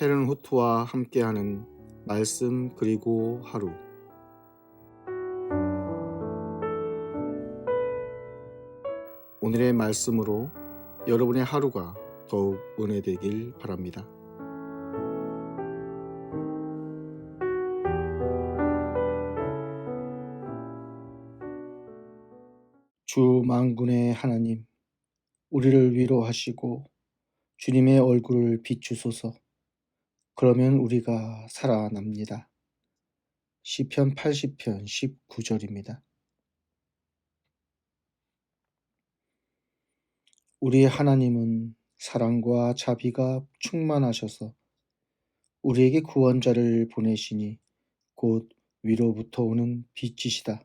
헤른 후트와 함께하는 말씀 그리고 하루 오늘의 말씀으로 여러분의 하루가 더욱 은혜되길 바랍니다. 주 만군의 하나님, 우리를 위로하시고 주님의 얼굴을 비추소서. 그러면 우리가 살아납니다. 시편 80편 19절입니다. 우리 하나님은 사랑과 자비가 충만하셔서 우리에게 구원자를 보내시니 곧 위로부터 오는 빛이시다.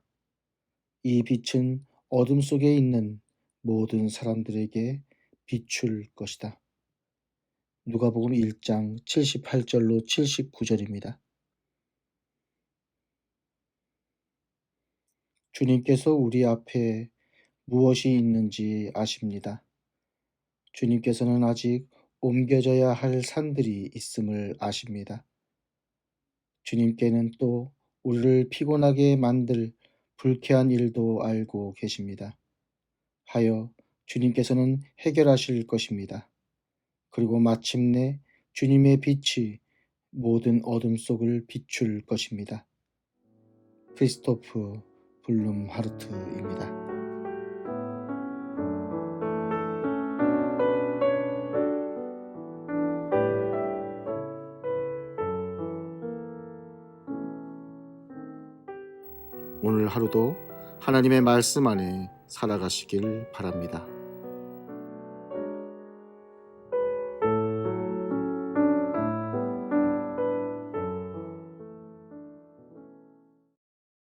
이 빛은 어둠 속에 있는 모든 사람들에게 비출 것이다. 누가복음 1장 78절로 79절입니다. 주님께서 우리 앞에 무엇이 있는지 아십니다. 주님께서는 아직 옮겨져야 할 산들이 있음을 아십니다. 주님께는 또 우리를 피곤하게 만들 불쾌한 일도 알고 계십니다. 하여 주님께서는 해결하실 것입니다. 그리고 마침내 주님의 빛이 모든 어둠 속을 비출 것입니다. 크리스토프 블룸 하르트입니다. 오늘 하루도 하나님의 말씀 안에 살아가시길 바랍니다.